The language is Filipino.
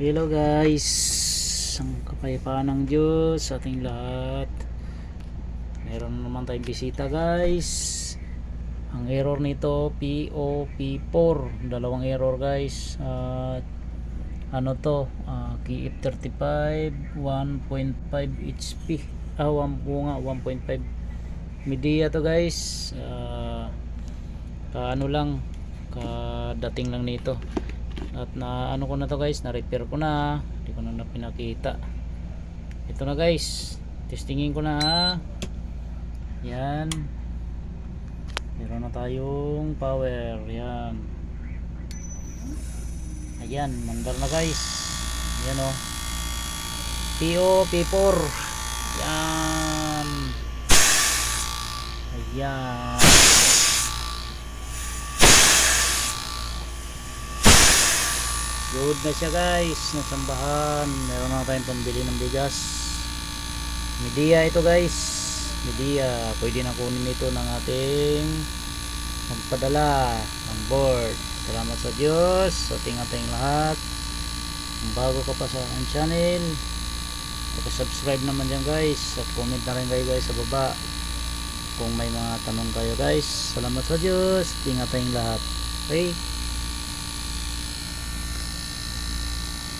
Hello guys. Ang kapayapaan ng Diyos sa ating lahat. Meron naman tayong bisita guys. Ang error nito POP4 Dalawang error guys. At ano to? Uh, KF35 1.5 HP Ah 1 bunga 1.5 media to guys. Ah, kaano lang kadating lang nito at na ano ko na to guys na repair ko na. Hindi ko na, na pinakita ito na guys. Testingin ko na ha? Yan. Meron na tayong power. Yan. Ayan mandar na guys. Yan o PO P4 yan. Ayan Good na siya guys, nasambahan. Meron na tayong pambili ng bigas. Media ito guys. Media, pwede na kunin ito ng ating magpadala ng board. Salamat sa Diyos, sa ating ating lahat. Kung bago ka pa sa aking channel, subscribe naman dyan guys. At comment na rin kayo guys sa baba. Kung may mga tanong kayo guys. Salamat sa Diyos, ating ating lahat. Okay?